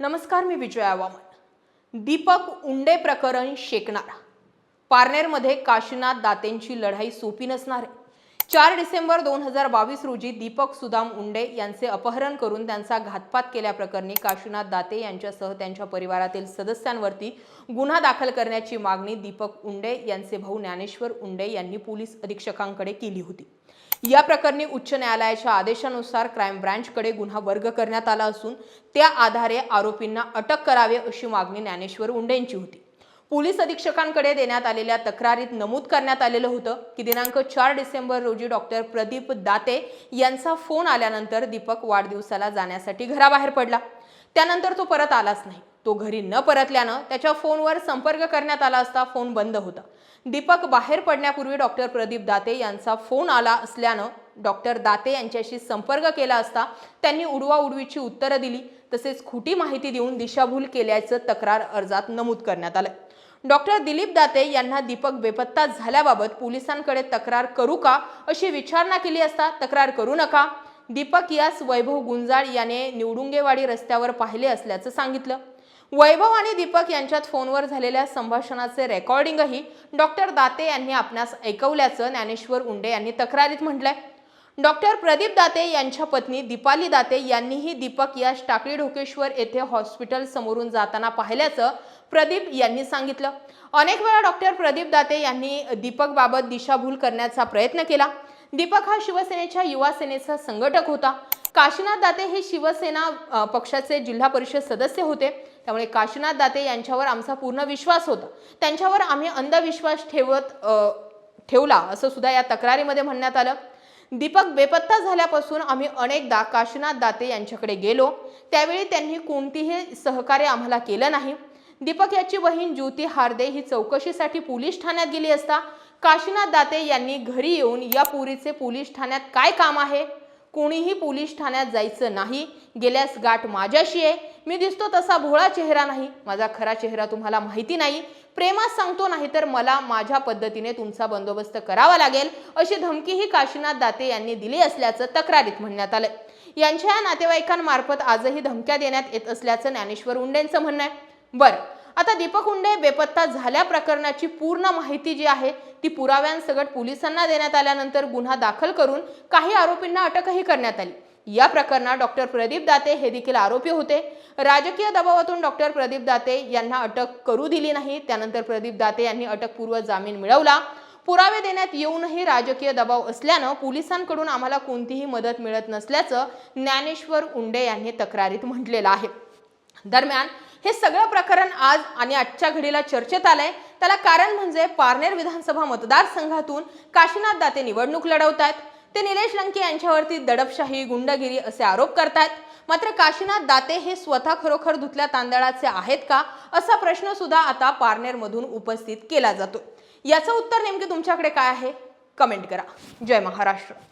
नमस्कार मी विजया वामन दीपक उंडे प्रकरण शेकणार. पारनेरमध्ये काशीनाथ दातेंची लढाई सोपी नसणार आहे. चार डिसेंबर दोन हजार बावीस रोजी दीपक सुदाम उंडे यांचे अपहरण करून त्यांचा घातपात केल्याप्रकरणी काशीनाथ दाते यांच्यासह त्यांच्या परिवारातील सदस्यांवरती गुन्हा दाखल करण्याची मागणी दीपक उंडे यांचे भाऊ ज्ञानेश्वर उंडे यांनी पोलीस अधीक्षकांकडे केली होती. या प्रकरणी उच्च न्यायालयाच्या आदेशानुसार क्राईम ब्रँचकडे गुन्हा वर्ग करण्यात आला असून त्या आधारे आरोपींना अटक करावे अशी मागणी ज्ञानेश्वर उंडेंची होती. पोलीस अधीक्षकांकडे देण्यात आलेल्या तक्रारीत नमूद करण्यात आलेलं होतं की दिनांक चार डिसेंबर रोजी डॉक्टर प्रदीप दाते यांचा फोन आल्यानंतर दीपक वाढदिवसाला जाण्यासाठी घराबाहेर पडला. त्यानंतर तो परत आलाच नाही. तो घरी न परतल्यानं त्याच्या फोनवर संपर्क करण्यात आला असता फोन बंद होता. दीपक बाहेर पडण्यापूर्वी डॉक्टर प्रदीप दाते यांचा फोन आला असल्यानं डॉक्टर दाते यांच्याशी संपर्क केला असता त्यांनी उडवाउडवीची उत्तरं दिली तसेच खोटी माहिती देऊन दिशाभूल केल्याचं तक्रार अर्जात नमूद करण्यात आलं. डॉक्टर दिलीप दाते यांना दीपक बेपत्ता झाल्याबाबत पोलिसांकडे तक्रार करू का अशी विचारणा केली असता तक्रार करू नका. दीपक यास वैभव गुंजाळ याने निवडुंगेवाडी रस्त्यावर पाहिले असल्याचं सांगितलं. वैभव आणि दीपक यांच्यात फोनवर झालेल्या संभाषणाचे रेकॉर्डिंगही डॉक्टर दाते यांनी आपणास ऐकवल्याचं ज्ञानेश्वर उंडे यांनी तक्रारीत म्हटलंय. डॉक्टर प्रदीप दाते यांच्या पत्नी दीपाली दाते यांनीही दीपक यास टाकळी ढोकेश्वर येथे हॉस्पिटल समोरून जाताना पाहिल्याचं प्रदीप यांनी सांगितलं. अनेक वेळा डॉक्टर प्रदीप दाते यांनी दीपकबाबत दिशाभूल करण्याचा प्रयत्न केला. दीपक हा शिवसेनेच्या युवा सेनेचा संघटक होता. काशीनाथ दाते हे शिवसेना पक्षाचे जिल्हा परिषद सदस्य होते. त्यामुळे काशीनाथ दाते यांच्यावर आमचा पूर्ण विश्वास होता. त्यांच्यावर आम्ही अंधविश्वास ठेवत ठेवला असं सुद्धा या तक्रारीमध्ये म्हणण्यात आलं. दीपक बेपत्ता झाल्यापासून आम्ही अनेकदा काशीनाथ दाते यांच्याकडे गेलो. त्यावेळी त्यांनी कोणतीही सहकार्य आम्हाला केलं नाही. दीपक याची बहीण ज्योती हार्दे ही चौकशीसाठी पोलीस ठाण्यात गेली असता काशीनाथ दाते यांनी घरी येऊन या पुरीचे पोलीस ठाण्यात काय काम आहे? कोणीही पोलीस ठाण्यात जायचं नाही. गेल्यास गाठ माझ्याशी आहे. मी दिसतो तसा भोळा चेहरा नाही. माझा खरा चेहरा तुम्हाला माहिती नाही. प्रेमात सांगतो नाही तर मला माझ्या पद्धतीने तुमचा बंदोबस्त करावा लागेल अशी धमकीही काशीनाथ दाते यांनी दिली असल्याचं तक्रारीत म्हणण्यात आलंय. यांच्या या नातेवाईकांमार्फत आजही धमक्या देण्यात येत असल्याचं ज्ञानेश्वर उंडेंचं म्हणणं आहे. बरं आता दीपक उंडे बेपत्ता झाल्या प्रकरणाची पूर्ण माहिती जी आहे ती पुराव्यांसकट पोलिसांना देण्यात आल्यानंतर गुन्हा दाखल करून काही आरोपींना अटकही करण्यात आली. या प्रकरणात डॉक्टर प्रदीप दाते हे देखील आरोपी होते. राजकीय दबावातून डॉक्टर प्रदीप दाते यांना अटक करू दिली नाही. त्यानंतर प्रदीप दाते यांनी अटकपूर्व जामीन मिळवला. पुरावे देण्यात येऊनही राजकीय दबाव असल्यानं पोलिसांकडून आम्हाला कोणतीही मदत मिळत नसल्याचं ज्ञानेश्वर उंडे यांनी तक्रारीत म्हटलेलं आहे. दरम्यान हे सगळं प्रकरण आज आणि आजच्या घडीला चर्चेत आलंय. त्याला कारण म्हणजे पारनेर विधानसभा मतदारसंघातून काशीनाथ दाते निवडणूक लढवत आहेत ते निलेश लंके यांच्यावरती दडपशाही गुंडगिरी असे आरोप करतायत. मात्र काशीनाथ दाते हे स्वतः खरोखर धुतल्या तांदळाचे आहेत का? असा प्रश्न सुद्धा आता पारनेरमधून उपस्थित केला जातो याचं उत्तर नेमके तुमच्याकडे काय आहे? कमेंट करा. जय महाराष्ट्र.